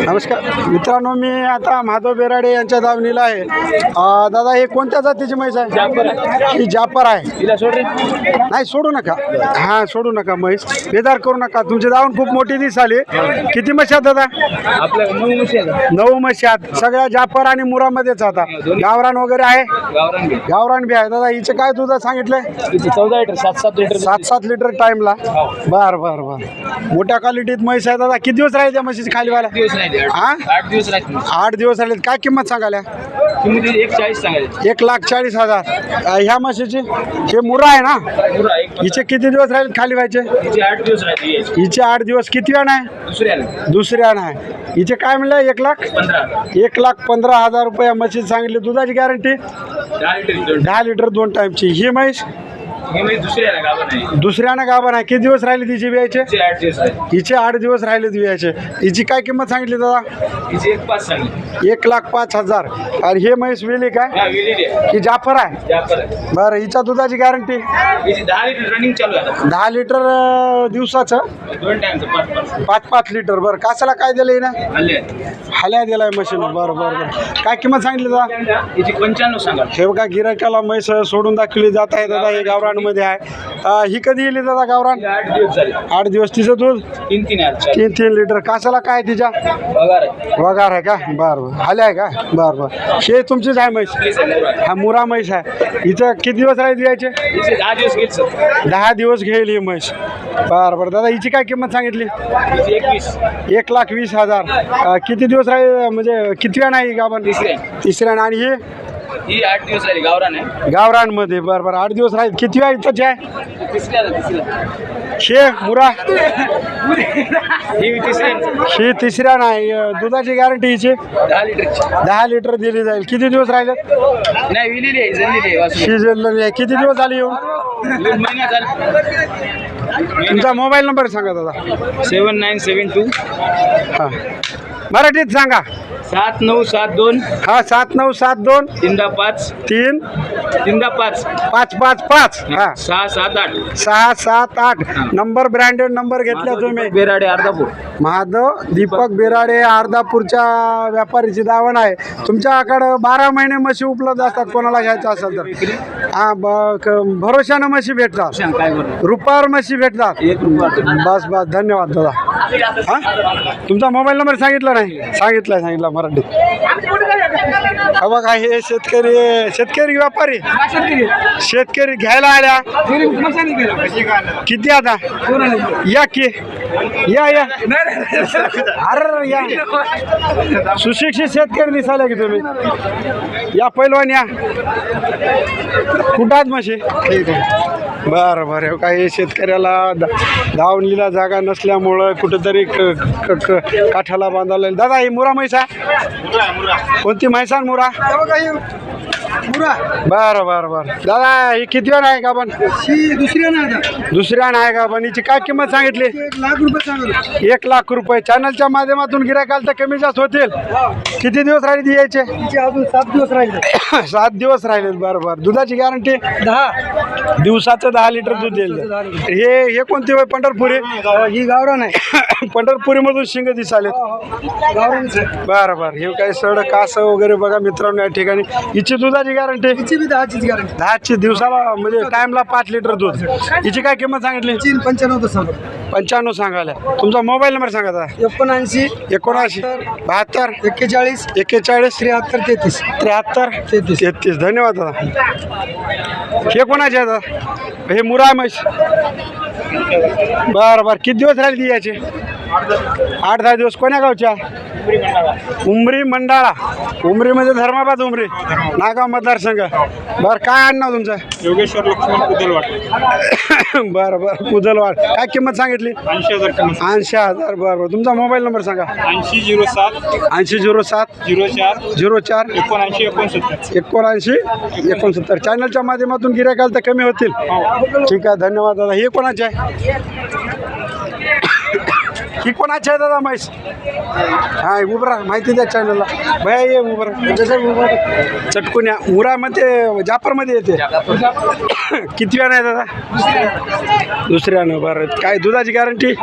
नमस्कार. मित्रांनो मी आता माधव बेराडे यांच्या दावणीला आहे. दादा हे कोणत्या जातीची म्हैस आहे? ही जापर आहे. नाही सोडू नका. हां सोडू नका म्हैस. बेदार करू नका. तुमची दावण खूप मोठी दिस आली किती म्हशी आहेत दादा? नऊ म्हशी आहेत. सगळ्या जापर आणि मुरामध्येच आता. गावरान वगैरे आहे? गावरान बी आहे. दादा हिचं काय तुझं सांगितलंय? चौदा लिटर सात सात लिटर सात सात लिटर टाइमला बर बर बर. मोठ्या क्वालिटीत म्हैस आहे दादा. किती दिवस राहील त्या म्हशीची खाली व्हायला? दिवस हा? आठ दिवस राहते आठ दिवस राहिले. काय किंमत किंमत एक चाळीस सांगायचे एक लाख चाळीस हजार. अ, ह्या म्हशीची? हे मुरा आहे ना? पुरा एक हिचे किती दिवस राहील खाली व्हायचे? तिचे आठ दिवस राहते यायचे. हिचे आठ दिवस किती वेळ आहे? दुसरी आण आहे. हिचे काय म्हणलं? एक लाख? पंधरा एक लाख पंधरा हजार रुपये म्हशी सांगितली. दुधाची गॅरंटी दहा लिटर दोन. दहा लिटर दोन टाईमची. ही म्हैस हे म्हणजे आले गाभा नाही दुसऱ्यानं किती दिवस राहिले तिचे बियायचे? आठ दिवस हिचे आठ दिवस राहिले बियायचे. हिची काय किंमत सांगितली दादा? एक पाच सांगली एक लाख पाच हजार. आणि हे म्हैस वेली काय? हा विलेली आहे. ही जाफर आहे? बरं हिच्या दुधाची गॅरंटी? दहा लिटर रनिंग चालू आहे आता. दहा लिटर अ, दिवसाचं? दोन टाइमचं पाच पाच. पाच पाच लिटर. बरं कासाला काय दिलं ना आले हाल्या दिलाय मशीन बरं बरं बरं. काय किंमत सांगितली दादा? पंच्याण्णव सांगा. हे बघा गिरायकाला म्हैस सोडून दाखवली जात आहे दादा हे गावरानमध्ये आहे. ही कधी येली दादा गावरान? आठ दिवस झाले. आठ दिवस तिचं दूध? तीन तीन लिटर. कासाला काय तिच्या? वगार आहे. का? बरं बरं. हाल्या आहे का? बरं बरं. हे तुमचीच आहे म्हैस. हा मुरा म्हैस आहे. हिचं किती दिवस राहील द्यायचे तिचे दहा दिवस घेईल सर. दहा दिवस घेईल ही म्हैस. बरं बरं. दादा हिची काय किंमत सांगितली? एक लाख वीस हजार. किती दिवस राहील म्हणजे किती वेळ नाही गाभण? तिसरी तिसऱ्या आणि हे? ही आठ दिवस झाली गावरान आहे. गावरानमध्ये बरं बरं आठ दिवस राहील. किती वेळ इथंच आहे तिसरी शे मुरा? ही तिसरी आहे. ही तिसऱ्या नाही अं, दुधाची गॅरंटी हिची? दहा लिटरची. दहा लिटर दिली जाईल. किती दिवस राहिले? नाही विलेली आहे जळलेली आहे वासरू. शिजलेली आहे. किती दिवस झाले येऊन? दोन महिना झाला. तुमचा मोबाईल नंबर सांगा दादा. Seven nine seven two. हां. मराठीत सांगा. सात नऊ सात दोन. हा सात नऊ सात दोन. तीनदा पाच. तीन. तीनदा पाच. पाच पाच पाच. हा. सहा सात आठ. सहा सात आठ. नंबर ब्रँडेड नंबर घेतला तुम्ही. बेराडे अर्धापूर. महादेव दीपक बिराडे अर्धापूरच्या व्यापारीची दावण आहे. तुमच्याकडं बारा महिने म्हशी उपलब्ध असतात कोणाला घ्यायचं असेल तर. हा ब- क- भरोशानं म्हशी भेटतात. सांग काय बरं रुपयावर म्हशी भेटतात. एक रुपया बस बस धन्यवाद दादा. हा? तुमचा मोबाईल नंबर सांगितला नाही? सांगितला सांगितला. मराठीत हा बघा हे शेतकरी शेतकरी व्यापारी. शेतकरी घ्यायला आल्या. किती आता? या की? या या. अरे या. सुशिक्षित शेतकरी दिसायला की तुम्ही? या पैलवान या. कुठं आहात म्हशी? बरं बरं. हे काही शेतकऱ्याला दा- दावणीला जागा नसल्यामुळं कुठंतरी क क- क- काठाला बांधायला दादा ही मुरा म्हैस आहे? कोणती म्हैस आहे मुरा? बरं बरं बरं. दादा ही किती वेळ आहे का पण दुसऱ्या नाही का पण हिची काय किंमत सांगितली? एक लाख रुपये सांगतो एक लाख रुपये. चॅनलच्या माध्यमातून गिरायकाल तर कमी जास्त होतील. किती दिवस राहिले ती यायचे? तिचे अजून सात दिवस राहिले. सात दिवस राहिले. बरं बरं. दुधाची गॅरंटी दहा. दिवसाचं दहा लिटर दूध देईल हे हे कोणती होय? पंढरपुरी? ही गावरान आहे. पंढरपुरी मधून शिंग दिसाले गावरानच बरं बरं. हे काही सड कास वगैरे बघा मित्रांनो या ठिकाणी. हिची दुधाची गॅरंटी तिची बी दहाचीच गॅरंटी दहाची दिवसाला म्हणजे टाइमला पाच लिटर दूध. हिची काय किंमत सांगितली? तीन पंच्याण्णव सांगतो पंच्याण्णव सांगायला. तुमचा मोबाईल नंबर सांगा दादा एकोणऐंशी एकोणऐंशी बहात्तर एक्केचाळीस एक्केचाळीस त्र्याहत्तर तेहतीस. त्र्याहत्तर तेहतीस. तेहतीस. धन्यवाद दादा. हे कोणाचे आहे दादा? हे मुरा म्हैस. बरं बरं. किती दिवस राहिले ती याचे? आठ दहा दिवस. कोण्या गावच्या? उमरी मंडाळा. उमरीमध्ये धर्माबाद उमरी. नागाव मतदारसंघ. बरं काय आणणार तुमचं? योगेश्वर लक्ष्मण कुदलवाड बरं बरं कुदलवाड काय किंमत सांगितली? ऐंशी हजार किंमत. ऐंशी हजार बरं बरं. तुमचा मोबाईल नंबर सांगा. ऐंशी झिरो सात. ऐंशी झिरो सात. झिरो चार. झिरो चार. एकोणऐंशी एकोणसत्तर. एकोणऐंशी एकोणसत्तर. चॅनलच्या माध्यमातून गिरायकाल तर कमी होतील. ठीक आहे धन्यवाद दादा. हे कोणाचे आहे? ही कोणाची आहे दादा म्हैस हा उभं राहा. माहिती द्या चॅनलला भया ये उभं राहा. चटकुन्या मुरामध्ये जाफरमध्ये येते. किती वेळ आहे दादा दुसऱ्यानं बरं. काय दुधाची गॅरंटी